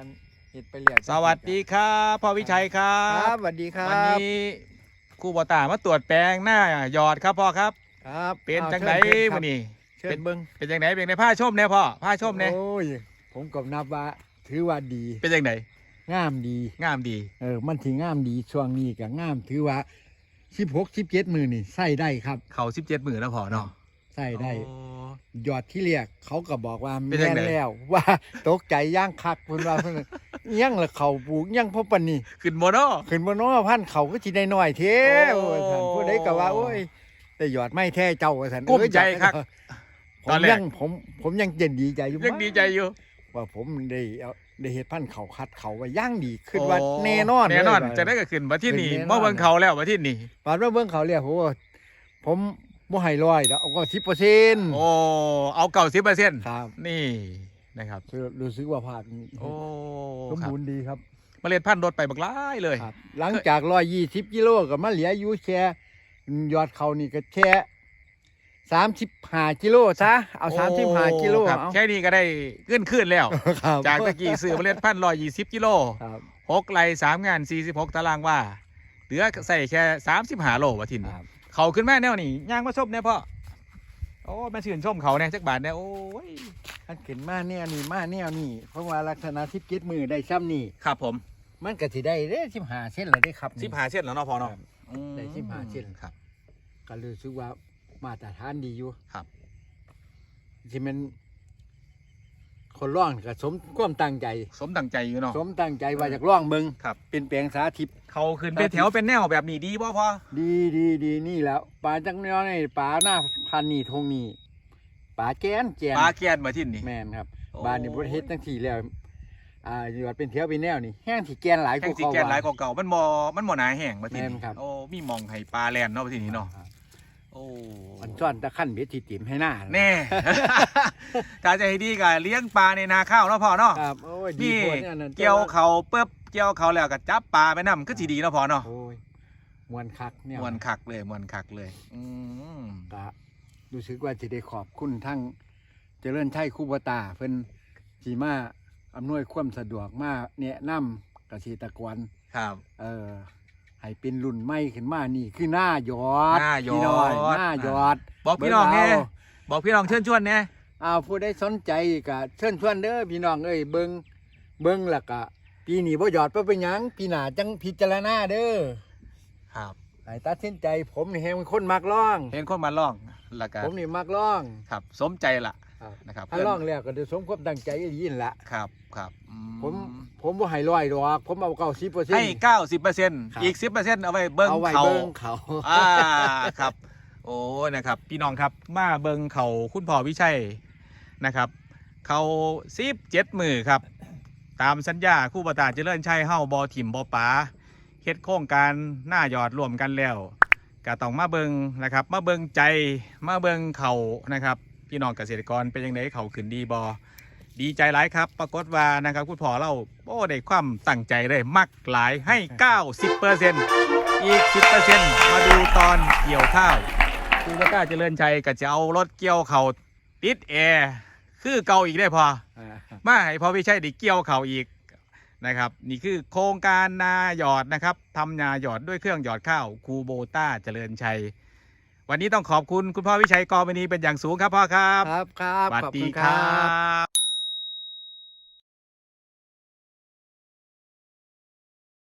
คันเฮ็ดไปเรื่อยสวัสดีครับพ่อวิชัยครัครับบ สวัสดีครับวันนี้ครู่บอตามาตรวจแปลงหน้าหยอดครับพ่อครับ ครับเป็นอาจังไดเชิญครับมื้อนี้ เชิเป็ญนเบิ้งเป็นจังไดเป็นในผ้าชมเนี่ยพ่อผ้าชมเนี่ยโอ้ยผมก็นับว่าถือว่าดีเป็นจังไดงามดี งามดี เออมันที่งามดีช่วงนี้ก็งามถือว่าสิบหกสิบเจ็ดมือนี่ใส่ได้ครับ เขาสิบเจ็ดหมื่นแล้วพ่อเนาะ ใส่ได้โอ้ยอดที่เรียกเขาก็บอกว่าเป็นจัแม่งนใด แล้ว ว่าตกใจย่างคักเพิ่นว่าเพิ่นยังละเขาปลูกยังพอปานนี้ขึ้นโมโน ขึ้นบ่เน้อพันเขาก็สิได้น้อยเท่โอ้โอ้ยท่านผู้ใดก็ว่าโอ้ยแต่ยอดไม่แท้เจ้าว่าท่านกุ้มเอ้ยใจครับผตอมนแรก ยังผมผมยังเย็นดีใจอยู่ยังดีใจอยู่ว่าผมได้เอาได้เฮ็ดพันธุ์เขาคัดเขาไว้ย่างดีขึ้นว่าแน่นอนแน่นอนเลยจะได้ก็ขึ้นมาที่นี่ขึ้นแน่นอน เมื่อวันเขาแล้วมาที่นี่ ปานว่าเบิ่งเขาเรียกโหผม บ่ให้ร้อยแล้วเอาก็10%โอ้เอาเก่าสิบเปอร์เซ็นต์ครับ นี่นะครับรู้สึกว่าภาคนี้โอ้สมครับบูรณ์ดีครับเมล็ดพันธุ์ลดไปบักร้ายเลยครับ หลังจาก120กิโลก็มาเหลืออยู่แค่ยอดเขานี่ก็แค่35กิโลซะเอาโอ้35กิโลครับเอาแค่นี้ก็ได้ขึ้นขึ้นแล้วครับจากตะกี้ซื้อเมล็ดพันธุ์ร้อยยี่สิบกิโลครับหกไร่สามงานสี่สิบหกตารางว่า เหลือใส่แค่สามสิบห้าโลวะทินครับ เขาขึ้นแม่แนวนี่ย่างมาชมเนี่ยพ่อโอ้แม่ชื่นชมเขาเนี่ยจักบาทเนี่ยโอ้ยอันขึ้นมาแนวนี้มาแนวนี้เพราะว่าลักษณะที่เก็ดมือได้ซ้ำนี่ครับผมมันก็สิได้เด้15เส้นแล้วได้ครับนี่สิบห้าเส้นแล้วเนาะพ่อเนาะครับอืมได้15เส้นครับก็รู้สึกว่ามาตรฐานดีอยู่ครับที่มัน คนร้องก็สมความตั้งใจ สมดังใจอยู่เนาะ สมตั้งใจว่าจากร้องเบิงครับ เป็นแปลงสาธิต เขาขึ้นเป็นแถวเป็นแนวแบบนี้ดีป่ะพ่อดีดีดีนี่แหล้วป่าจังเนี้ยนี่ป่าหน้าพันนี่ทงนี่ป่าแกนแกนปลาเกียนมาทินนี่แม่นครับโอ้บ้านนี่บ่ได้เฮ็ดตั้งทีแล้วอ่าอยู่ว่าเป็นแถวเป็นแนวนี่แห้งที่แกนหลายกแข่งว่าสีเก่าแกนหลายกว่าเก่ามันมอมันมอหนาแห้งมาทินแม่นนี่ครับ โอ้มีหมองให้ปลาแลนเนาะมาทินนี่เนาะครับโอ้มัน ซ่อนตะขั้นเบ็ดที่ติ่มให้หน้าแน่ ถ้าจะให้ดีก็เลี้ยงปลาในนาข้าวเนาะพ่อเนาะครับโอ้ยดีนี่โพดอันนั้นเกี่ยวเขาปุ๊บเกี่ยวเขาแล้วก็จับปลาไปนํก็สิดีเนาะพ่อเนาะโอ้ยมวนคักเนี่ยมวนคักเลยมวนคักเลย อืมก็รู้สึกว่าจะได้ขอบคุณทั้งเจริญชัยคูบตาเพิ่นสีมาอำนวยความสะดวกมาแนะนำเกษตรกรครับ เอ่อ ให้เป็นรุ่นใหม่ขึ้นมานี่คือหน้าหยอดหน้าหยอด พี่น้อยหน้าหยอดบอกพี่น้องแน่เบิ่เอาบอกพี่น้องเชิญชวนแน่เอาผู้ใดสนใจก็เชิญชวนเด้อพี่น้องเอ้ยเบิงเบิงแล้วก็ปีนี้บ่หยอดบ่เป็นหยังปีหน้าจังพิจารณาเด้อครับให้ตัดสินใจผมนี่แฮงเป็นคนมักร้องเห็นคนมาล่องแล้วก็ผมนี่มักร้อง ครับ สมใจละครับ นะครับถ้าร้องแล้วก็ได้สมความตั้งใจยินละครับครับอืผมผมบ่ให้ร้อยดอกผมเอาเก้าสิบเปอร์เซ็นให้ต์เก้าสิบเปอร์เซ็นต์ครับอีกสิบเปอร์เซ็นต์เอาไว้เบิ้งเอาไว้เขาเบิ่งเขา อ่าครับ โอ้นะครับ พี่น้องครับมาเบิ้งเขาคุณพ่อวิชัยนะครับ เขาสิบเจ็ดมือครับ ตามสัญญาคู่ประตาเจริญชัยเฮ้าบอถิ่มบอป๋าเฮ็ดโครงการหน้าหยอดรวมกันแล้วก็ต้องมาเบิงนะครับ มาเบิงใจมาเบิงเขานะครับ พี่น้องเกษตรกรเป็นยังไงเขาขึ้นดีบอดีใจหลายครับ ปรากฏว่านะครับคุณพ่อเราโอ้ได้ความตั้งใจเลยมักหลายให้ 90%อีก 10%มาดูตอนเกี่ยวข้าวคุณประตาเจริญชัยก็จะเอารถเกี่ยวเขาติดแอร์คือเก่าอีกได้พอมาให้พอพี่ชัยได้เกี่ยวเขาอีกนะครับ นี่คือโครงการนาหยอดนะครับทำนาหยอดด้วยเครื่องหยอดข้าวคูโบต้าเจริญชัย วันนี้ต้องขอบคุณคุณพ่อวิชัยกอมณีเป็นอย่างสูงครับพ่อครับ ครับครับสวัสขอบดีคุณคครัรับ บ